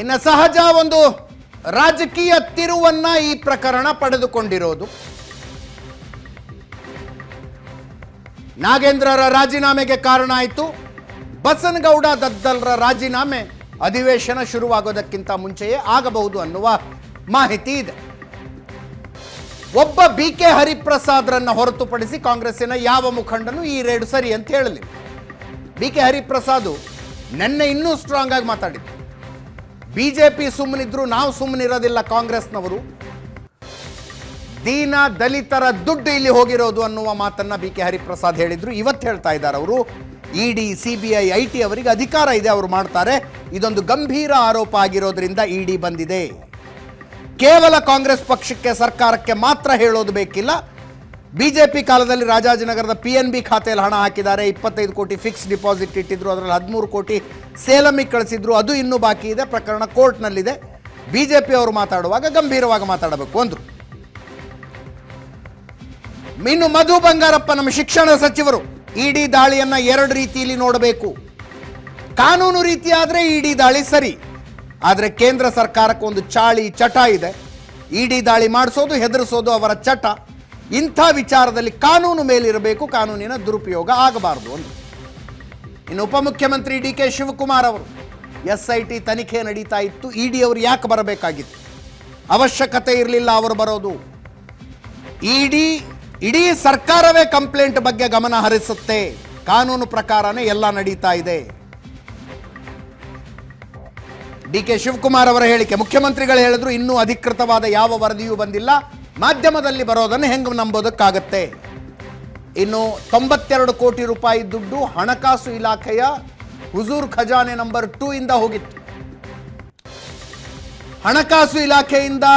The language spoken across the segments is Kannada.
ಇನ್ನು ಸಹಜ ಒಂದು ರಾಜಕೀಯ ತಿರುವನ್ನ ಈ ಪ್ರಕರಣ ಪಡೆದುಕೊಂಡಿರೋದು. ನಾಗೇಂದ್ರರ ರಾಜೀನಾಮೆಗೆ ಕಾರಣ ಆಯಿತು. ಬಸನಗೌಡ ದದ್ದಲ್ರ ರಾಜೀನಾಮೆ ಅಧಿವೇಶನ ಶುರುವಾಗೋದಕ್ಕಿಂತ ಮುಂಚೆಯೇ ಆಗಬಹುದು ಅನ್ನುವ ಮಾಹಿತಿ ಇದೆ. ಒಬ್ಬ ಬಿ ಕೆ ಹರಿಪ್ರಸಾದ್ರನ್ನು ಹೊರತುಪಡಿಸಿ ಕಾಂಗ್ರೆಸ್ಸಿನ ಯಾವ ಮುಖಂಡನು ಈ ರೇಡು ಸರಿ ಅಂತ ಹೇಳಲಿ ಬಿ ಕೆ ಹರಿಪ್ರಸಾದ್ ನೆನ್ನೆ ಇನ್ನೂ ಸ್ಟ್ರಾಂಗ್ ಆಗಿ ಮಾತಾಡಿದ್ರು. ಬಿಜೆಪಿ ಸುಮ್ಮನಿದ್ರು, ನಾವು ಸುಮ್ಮನಿರೋದಿಲ್ಲ ಕಾಂಗ್ರೆಸ್ನವರು. ದೀನ ದಲಿತರ ದುಡ್ಡು ಇಲ್ಲಿ ಹೋಗಿರೋದು ಅನ್ನುವ ಮಾತನ್ನ ಬಿ ಕೆ ಹರಿಪ್ರಸಾದ್ ಹೇಳಿದ್ರು. ಇವತ್ತು ಹೇಳ್ತಾ ಇದ್ದಾರೆ ಅವರು. ED C B I I T ಅವರಿಗೆ ಅಧಿಕಾರ ಇದೆ ಅವರು ಮಾಡ್ತಾರೆ. ಇದೊಂದು ಗಂಭೀರ ಆರೋಪ ಆಗಿರೋದ್ರಿಂದ ಇಡಿ ಬಂದಿದೆ. ಕೇವಲ ಕಾಂಗ್ರೆಸ್ ಪಕ್ಷಕ್ಕೆ, ಸರ್ಕಾರಕ್ಕೆ ಮಾತ್ರ ಹೇಳೋದು ಬೇಕಿಲ್ಲ. ಬಿಜೆಪಿ ಕಾಲದಲ್ಲಿ ರಾಜಾಜಿನಗರದ ಪಿ ಎನ್ ಬಿ ಖಾತೆಯಲ್ಲಿ ಹಣ ಹಾಕಿದ್ದಾರೆ. ಇಪ್ಪತ್ತೈದು ಕೋಟಿ ಫಿಕ್ಸ್ ಡಿಪಾಸಿಟ್ ಇಟ್ಟಿದ್ರು, ಅದರಲ್ಲಿ ಹದಿಮೂರು ಕೋಟಿ ಸೇಲಮಿಗೆ ಕಳಿಸಿದ್ರು. ಅದು ಇನ್ನೂ ಬಾಕಿ ಇದೆ, ಪ್ರಕರಣ ಕೋರ್ಟ್ನಲ್ಲಿದೆ. ಬಿಜೆಪಿ ಅವರು ಮಾತಾಡುವಾಗ ಗಂಭೀರವಾಗಿ ಮಾತಾಡಬೇಕು ಅಂದ್ರು. ಇನ್ನು ಮಧು ಬಂಗಾರಪ್ಪ ನಮ್ಮ ಶಿಕ್ಷಣ ಸಚಿವರು, ಇಡಿ ದಾಳಿಯನ್ನು ಎರಡು ರೀತಿಯಲ್ಲಿ ನೋಡಬೇಕು. ಕಾನೂನು ರೀತಿ ಆದರೆ ಇಡಿ ದಾಳಿ ಸರಿ, ಆದರೆ ಕೇಂದ್ರ ಸರ್ಕಾರಕ್ಕೆ ಒಂದು ಚಾಳಿ ಚಟ ಇದೆ. ಇಡಿ ದಾಳಿ ಮಾಡಿಸೋದು, ಹೆದರಿಸೋದು ಅವರ ಚಟ. ಇಂಥ ವಿಚಾರದಲ್ಲಿ ಕಾನೂನು ಮೇಲಿರಬೇಕು, ಕಾನೂನಿನ ದುರುಪಯೋಗ ಆಗಬಾರದು ಅಂದರು. ಇನ್ನು ಉಪಮುಖ್ಯಮಂತ್ರಿ ಡಿ ಕೆ ಶಿವಕುಮಾರ್ ಅವರು, ಎಸ್ ಐ ಟಿ ತನಿಖೆ ನಡೀತಾ ಇತ್ತು ಇಡಿ ಅವರು ಯಾಕೆ ಬರಬೇಕಾಗಿತ್ತು? ಅವಶ್ಯಕತೆ ಇರಲಿಲ್ಲ ಅವರು ಬರೋದು. ಇಡಿ ಇಡೀ ಸರ್ಕಾರವೇ ಕಂಪ್ಲೇಂಟ್ ಬಗ್ಗೆ ಗಮನ ಹರಿಸುತ್ತೆ. ಕಾನೂನು ಪ್ರಕಾರನೇ ಎಲ್ಲ ನಡೀತಾ ಇದೆ. ಡಿ ಕೆ ಶಿವಕುಮಾರ್ ಅವರ ಹೇಳಿಕೆ, ಮುಖ್ಯಮಂತ್ರಿಗಳು ಹೇಳಿದ್ರು ಇನ್ನೂ ಅಧಿಕೃತವಾದ ಯಾವ ವರದಿಯೂ ಬಂದಿಲ್ಲ. ಮಾಧ್ಯಮದಲ್ಲಿ ಬರೋದನ್ನು ಹೆಂಗೆ ನಂಬೋದಕ್ಕಾಗತ್ತೆ? ಇನ್ನು ತೊಂಬತ್ತೆರಡು ಕೋಟಿ ರೂಪಾಯಿ ದುಡ್ಡು ಹಣಕಾಸು ಇಲಾಖೆಯ ಹುಜೂರ್ ಖಜಾನೆ ನಂಬರ್ ಟೂ ಇಂದ ಹೋಗಿತ್ತು. ಹಣಕಾಸು ಇಲಾಖೆಯಿಂದ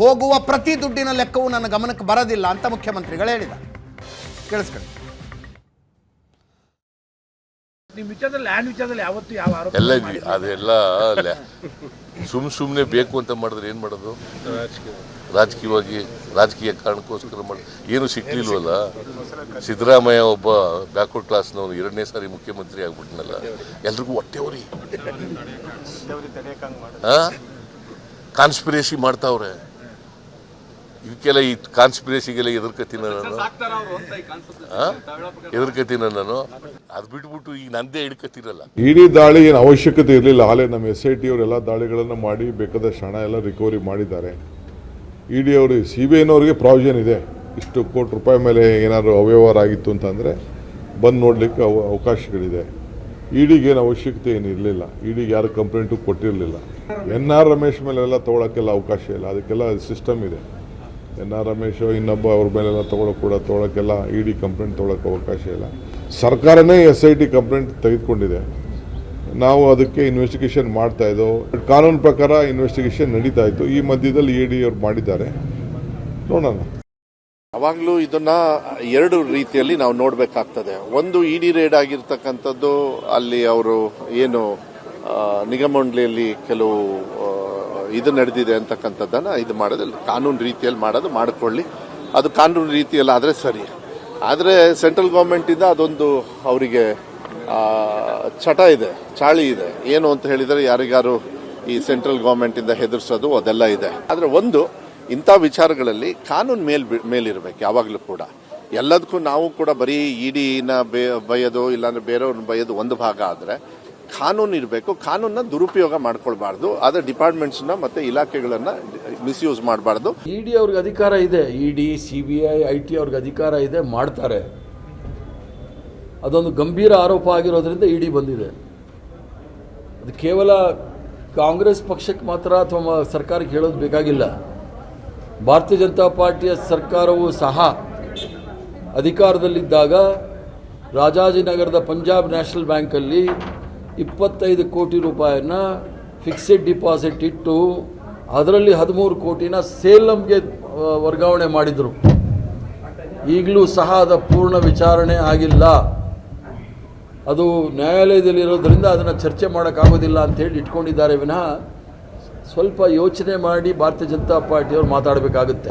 ಹೋಗುವ ಪ್ರತಿ ದುಡ್ಡಿನ ಲೆಕ್ಕವು ನನ್ನ ಗಮನಕ್ಕೆ ಬರೋದಿಲ್ಲ ಅಂತ ಮುಖ್ಯಮಂತ್ರಿಗಳು ಹೇಳಿದ್ದಾರೆ. ಕೇಳಿಸ್ಕೊಳ್ಳಿ. ನಿಮ್ ವಿಚಾರದಲ್ಲಿ ಲ್ಯಾಂಡ್ ವಿಚಾರದಲ್ಲಿ ಯಾವತ್ತು ಯಾವ ಆರೋಪ ಎಲ್ಲ ಅದೆಲ್ಲ ಸುಮ್ ಸುಮ್ಮನೆ ಬೇಕು ಅಂತ ಮಾಡಿದ್ರೆ ಏನು ಮಾಡೋದು? ರಾಜಕೀಯವಾಗಿ ರಾಜಕೀಯ ಕಾರಣಕ್ಕೋಸ್ಕರ ಮಾಡಿ ಏನು ಸಿಕ್ಲಿಲ್ವಲ್ಲ? ಸಿದ್ದರಾಮಯ್ಯ ಒಬ್ಬ ಬ್ಯಾಕ್ವರ್ಡ್ ಕ್ಲಾಸ್ನವನು ಎರಡನೇ ಸಾರಿ ಮುಖ್ಯಮಂತ್ರಿ ಆಗ್ಬಿಟ್ನಲ್ಲ. ಎಲ್ರಿಗೂ ಒಟ್ಟೆ ಅವ್ರಿ ಕಾನ್ಸ್ಪಿರೇಸಿ ಮಾಡ್ತಾವ್ರೆ. ಇವಕ್ಕೆಲ್ಲ ಈ ಕಾನ್ಸ್ಪಿರೇಸಿಗೆಲ್ಲ ಎದುರ್ಕತ್ತೀನಿ ನಾನು. ಆ? ಎದುರ್ಕತೀನಿ ನಾನು ಅದು ಬಿಟ್ಬಿಟ್ಟು ಈಗ ನಂದೇ ಹಿಡ್ಕತ್ತಿರಲ್ಲ. ಇಡೀ ದಾಳಿ ಏನು ಅವಶ್ಯಕತೆ ಇರಲಿಲ್ಲ. ಆಲೇ ನಮ್ಮ ಎಸ್ ಐ ಟಿ ಅವರೆಲ್ಲ ದಾಳಿಗಳನ್ನು ಮಾಡಿ ಬೇಕಾದಷ್ಟು ಹಣ ಎಲ್ಲ ರಿಕವರಿ ಮಾಡಿದ್ದಾರೆ. ಇ ಡಿ ಅವರು ಸಿ ಬಿ ಐನವ್ರಿಗೆ ಪ್ರಾವಿಷನ್ ಇದೆ. ಇಷ್ಟು ಕೋಟಿ ರೂಪಾಯಿ ಮೇಲೆ ಏನಾದರೂ ಅವ್ಯವಹಾರ ಆಗಿತ್ತು ಅಂತಂದರೆ ಬಂದು ನೋಡಲಿಕ್ಕೆ ಅವ ಅವಕಾಶಗಳಿದೆ. ಇಡಿಗೆ ಏನು ಅವಶ್ಯಕತೆ ಏನು ಇರಲಿಲ್ಲ. ಇಡಿಗೆ ಯಾರು ಕಂಪ್ಲೇಂಟು ಕೊಟ್ಟಿರಲಿಲ್ಲ. ಎನ್ ಆರ್ ರಮೇಶ್ ಮೇಲೆಲ್ಲ ತೊಗೊಳಕ್ಕೆಲ್ಲ ಅವಕಾಶ ಇಲ್ಲ. ಅದಕ್ಕೆಲ್ಲ ಸಿಸ್ಟಮ್ ಇದೆ. ಎನ್ ಆರ್ ರಮೇಶ್ ಇನ್ನೊಬ್ಬ ಅವ್ರ ಮೇಲೆಲ್ಲ ತೊಗೊಳಕ್ಕೆ ಕೂಡ ತೊಗೊಳಕ್ಕೆಲ್ಲ ಇ ಡಿ ಕಂಪ್ಲೇಂಟ್ ತೊಗೊಳಕ್ಕೆ ಅವಕಾಶ ಇಲ್ಲ. ಸರ್ಕಾರನೇ ಎಸ್ ಐ ಟಿ ಕಂಪ್ಲೇಂಟ್ ತೆಗೆದುಕೊಂಡಿದೆ. ನಾವು ಅದಕ್ಕೆ ಇನ್ವೆಸ್ಟಿಗೇಷನ್ ಮಾಡ್ತಾ ಇದ್ದೋ ಕಾನೂನು ಪ್ರಕಾರ ಇನ್ವೆಸ್ಟಿಗೇಷನ್ ನಡೀತಾ ಇತ್ತು. ಈ ಮಧ್ಯದಲ್ಲಿ ಇ ಡಿ ಅವ್ರು ಮಾಡಿದ್ದಾರೆ. ನೋಡೋಣ. ಯಾವಾಗಲೂ ಇದನ್ನ ಎರಡು ರೀತಿಯಲ್ಲಿ ನಾವು ನೋಡಬೇಕಾಗ್ತದೆ. ಒಂದು ಇ ಡಿ ರೇಡ್ ಆಗಿರ್ತಕ್ಕಂಥದ್ದು ಅಲ್ಲಿ ಅವರು ಏನು ನಿಗಮಮಂಡಳಿಯಲ್ಲಿ ಕೆಲವು ಇದು ನಡೆದಿದೆ ಅಂತಕ್ಕಂಥದ್ದನ್ನ ಇದು ಮಾಡೋದು ಕಾನೂನು ರೀತಿಯಲ್ಲಿ ಮಾಡೋದು, ಮಾಡಿಕೊಳ್ಳಿ. ಅದು ಕಾನೂನು ರೀತಿಯಲ್ಲಿ, ಆದರೆ ಸರಿ. ಆದರೆ ಸೆಂಟ್ರಲ್ ಗೌರ್ಮೆಂಟಿಂದ ಅದೊಂದು ಅವರಿಗೆ ಚಟ ಇದೆ, ಚಾಳಿ ಇದೆ. ಏನು ಅಂತ ಹೇಳಿದರೆ ಯಾರಿಗಾರು ಈ ಸೆಂಟ್ರಲ್ ಗೌರ್ಮೆಂಟಿಂದ ಹೆದರ್ಸೋದು ಅದೆಲ್ಲ ಇದೆ. ಆದರೆ ಒಂದು, ಇಂಥ ವಿಚಾರಗಳಲ್ಲಿ ಕಾನೂನು ಮೇಲ್ ಮೇಲಿರಬೇಕು, ಯಾವಾಗಲೂ ಕೂಡ. ಎಲ್ಲದಕ್ಕೂ ನಾವು ಕೂಡ ಬರೀ ಇಡಿನ ಬೈಯೋದು ಇಲ್ಲಾಂದ್ರೆ ಬೇರೆಯವ್ರನ್ನ ಬೈಯೋದು ಒಂದು ಭಾಗ ಆದರೆ ಕಾನೂನು ಇರಬೇಕು, ಕಾನೂನನ್ನ ದುರುಪಯೋಗ ಮಾಡ್ಕೊಳ್ಬಾರ್ದು. ಆದರೆ ಡಿಪಾರ್ಟ್ಮೆಂಟ್ಸ್ನ ಮತ್ತೆ ಇಲಾಖೆಗಳನ್ನ ಮಿಸ್ಯೂಸ್ ಮಾಡಬಾರ್ದು. ಇ ಡಿ ಅವ್ರಿಗೆ ಅಧಿಕಾರ ಇದೆ. E D, C B I I T ಅವ್ರಿಗೆ ಅಧಿಕಾರ ಇದೆ, ಮಾಡ್ತಾರೆ. ಅದೊಂದು ಗಂಭೀರ ಆರೋಪ ಆಗಿರೋದ್ರಿಂದ ಇ ಬಂದಿದೆ. ಅದು ಕೇವಲ ಕಾಂಗ್ರೆಸ್ ಪಕ್ಷಕ್ಕೆ ಮಾತ್ರ ಅಥವಾ ಸರ್ಕಾರಕ್ಕೆ ಹೇಳೋದು ಬೇಕಾಗಿಲ್ಲ. ಭಾರತೀಯ ಜನತಾ ಪಾರ್ಟಿಯ ಸರ್ಕಾರವು ಸಹ ಅಧಿಕಾರದಲ್ಲಿದ್ದಾಗ ರಾಜಾಜಿನಗರದ ಪಂಜಾಬ್ ನ್ಯಾಷನಲ್ ಬ್ಯಾಂಕಲ್ಲಿ ಇಪ್ಪತ್ತೈದು ಕೋಟಿ ರೂಪಾಯಿನ ಫಿಕ್ಸೆಡ್ ಡಿಪಾಸಿಟ್ ಇಟ್ಟು ಅದರಲ್ಲಿ ಹದಿಮೂರು ಕೋಟಿನ ಸೇಲಂಗೆ ವರ್ಗಾವಣೆ ಮಾಡಿದರು. ಈಗಲೂ ಸಹ ಅದ ಪೂರ್ಣ ವಿಚಾರಣೆ ಆಗಿಲ್ಲ. ಅದು ನ್ಯಾಯಾಲಯದಲ್ಲಿರೋದ್ರಿಂದ ಅದನ್ನು ಚರ್ಚೆ ಮಾಡೋಕ್ಕಾಗೋದಿಲ್ಲ ಅಂತೇಳಿ ಇಟ್ಕೊಂಡಿದ್ದಾರೆ ವಿನಃ ಸ್ವಲ್ಪ ಯೋಚನೆ ಮಾಡಿ ಭಾರತೀಯ ಜನತಾ ಪಾರ್ಟಿಯವರು ಮಾತಾಡಬೇಕಾಗುತ್ತೆ.